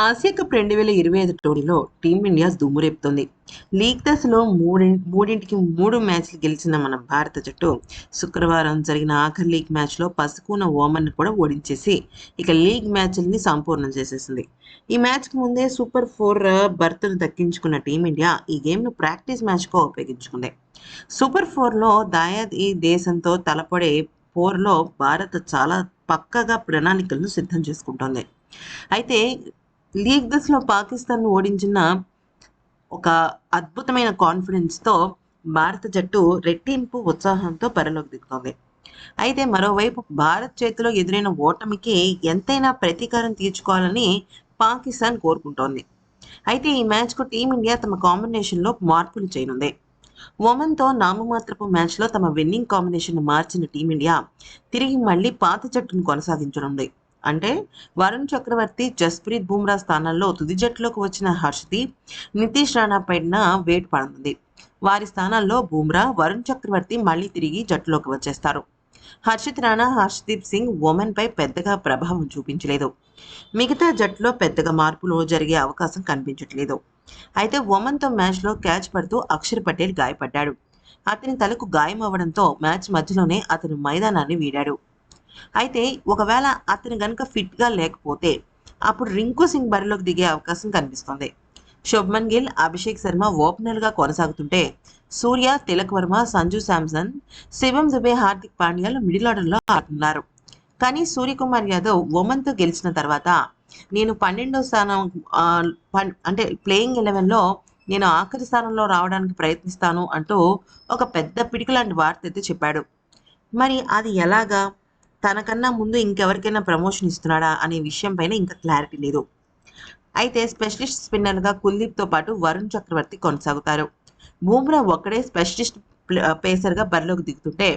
Asia cup రెండు వేల ఇరవై ఐదు టోర్నీలో టీమిండియా దుమ్మురేపుతోంది. లీగ్ దశలో మూడి మూడింటికి మూడు మ్యాచ్లు గెలిచిన మన భారత జట్టు శుక్రవారం జరిగిన ఆఖరి లీగ్ మ్యాచ్లో పసుకున్న ఓమన్ని కూడా ఓడించేసి ఇక లీగ్ మ్యాచ్ల్ని సంపూర్ణం చేసేసింది. ఈ మ్యాచ్కి ముందే సూపర్ ఫోర్ బర్త్ను దక్కించుకున్న టీమిండియా ఈ గేమ్ను ప్రాక్టీస్ మ్యాచ్గా ఉపయోగించుకుంది. సూపర్ ఫోర్లో దాయాద్ ఈ దేశంతో తలపడే పోర్లో భారత్ చాలా పక్కగా ప్రణాళికలను సిద్ధం చేసుకుంటోంది. అయితే లీగ్ దశలో పాకిస్తాన్ను ఓడించిన ఒక అద్భుతమైన కాన్ఫిడెన్స్తో భారత జట్టు రెట్టింపు ఉత్సాహంతో బరిలోకి దిగుతోంది. అయితే మరోవైపు భారత్ చేతిలో ఎదురైన ఓటమికి ఎంతైనా ప్రతీకారం తీర్చుకోవాలని పాకిస్తాన్ కోరుకుంటోంది. అయితే ఈ మ్యాచ్కు టీమిండియా తమ కాంబినేషన్లో మార్పులు చేయనుంది. ఒమన్తో నామమాత్రపు మ్యాచ్లో తమ విన్నింగ్ కాంబినేషన్ మార్చిన టీమిండియా తిరిగి మళ్ళీ పాత జట్టును కొనసాగించనుంది. అంటే వరుణ్ చక్రవర్తి జస్ప్రీత్ బుమ్రా స్థానాల్లో తుది జట్టులోకి వచ్చిన హర్షదీప్ నితీష్ రాణా పైన వేటు పడుతుంది వారి స్థానాల్లో బుమ్రా వరుణ్ చక్రవర్తి మళ్ళీ తిరిగి జట్టులోకి వచ్చేస్తారు. హర్షిత్ రాణా హర్షదీప్ సింగ్ ఉమెన్ పై పెద్దగా ప్రభావం చూపించలేదు. మిగతా జట్టులో పెద్దగా మార్పులు జరిగే అవకాశం కనిపించట్లేదు. అయితే ఒమన్తో మ్యాచ్లో క్యాచ్ పడుతూ అక్షర్ పటేల్ గాయపడ్డాడు. అతని తలకు గాయం అవ్వడంతో మ్యాచ్ మధ్యలోనే అతను మైదానాన్ని వీడాడు. అయితే ఒకవేళ అతను గనుక ఫిట్గా లేకపోతే అప్పుడు రింకు సింగ్ బరిలోకి దిగే అవకాశం కనిపిస్తోంది. శుభ్మన్ గిల్ అభిషేక్ శర్మ ఓపెనర్గా కొనసాగుతుంటే సూర్య తిలక్ వర్మ సంజు శాంసన్ శివం దుబే హార్దిక్ పాండ్యాలు మిడిల్ ఆర్డర్లో ఆడుతున్నారు. కానీ సూర్యకుమార్ యాదవ్ ఒమన్తో గెలిచిన తర్వాత నేను పన్నెండో స్థానం అంటే ప్లేయింగ్ ఎలెవెన్లో నేను ఆఖరి స్థానంలో రావడానికి ప్రయత్నిస్తాను అంటూ ఒక పెద్ద పిడికి లాంటి వార్త అయితే చెప్పాడు. మరి అది ఎలాగా? తనకన్నా ముందు ఇంకెవరికైనా ప్రమోషన్ ఇస్తున్నాడా అనే విషయం పైన ఇంకా క్లారిటీ లేదు. అయితే స్పెషలిస్ట్ స్పిన్నర్గా కుల్దీప్తో పాటు వరుణ్ చక్రవర్తి కొనసాగుతారు. బూమ్రా ఒక్కడే స్పెషలిస్ట్ పేసర్గా బరిలోకి దిగుతుంటే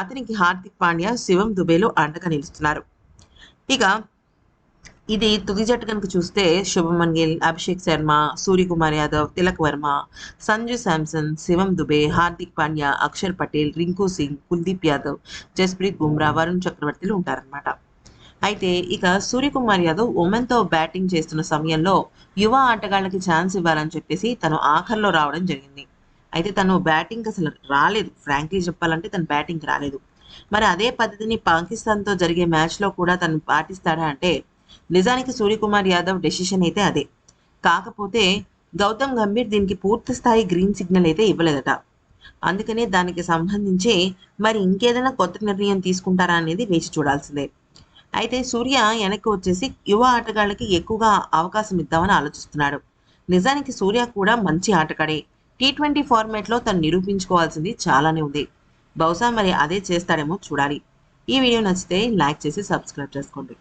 అతనికి హార్దిక్ పాండ్యా శివం దుబేలు అండగా నిలుస్తున్నారు. ఇక ఇది తుది జట్టు కనుక చూస్తే శుభమన్ గిల్ అభిషేక్ శర్మ సూర్యకుమార్ యాదవ్ తిలక్ వర్మ సంజు శాంసన్ శివం దుబే హార్దిక్ పాండ్యా అక్షర్ పటేల్ రింకు సింగ్ కుల్దీప్ యాదవ్ జస్ప్రీత్ బుమ్రా వరుణ్ చక్రవర్తిలు ఉంటారన్నమాట. అయితే ఇక సూర్యకుమార్ యాదవ్ ఉమెన్తో బ్యాటింగ్ చేస్తున్న సమయంలో యువ ఆటగాళ్ళకి ఛాన్స్ ఇవ్వాలని చెప్పేసి తను ఆఖర్లో రావడం జరిగింది. అయితే తను బ్యాటింగ్ అసలు రాలేదు. ఫ్రాంక్లీ చెప్పాలంటే తను బ్యాటింగ్ రాలేదు. మరి అదే పద్ధతిని పాకిస్తాన్తో జరిగే మ్యాచ్లో కూడా తను పాటిస్తాడా అంటే నిజానికి సూర్యకుమార్ యాదవ్ డెసిషన్ అయితే అదే. కాకపోతే గౌతమ్ గంభీర్ దీనికి పూర్తి స్థాయి గ్రీన్ సిగ్నల్ అయితే ఇవ్వలేదట. అందుకనే దానికి సంబంధించి మరి ఇంకేదైనా కొత్త నిర్ణయం తీసుకుంటారా అనేది వేచి చూడాల్సిందే. అయితే సూర్య వెనక్కి వచ్చేసి యువ ఆటగాళ్ళకి ఎక్కువగా అవకాశం ఇద్దామని ఆలోచిస్తున్నాడు. నిజానికి సూర్య కూడా మంచి ఆటగాడే. టీ ట్వంటీ ఫార్మాట్లో తను నిరూపించుకోవాల్సింది చాలానే ఉంది. బహుశా మరి అదే చేస్తాడేమో చూడాలి. ఈ వీడియో నచ్చితే లైక్ చేసి సబ్స్క్రైబ్ చేసుకోండి.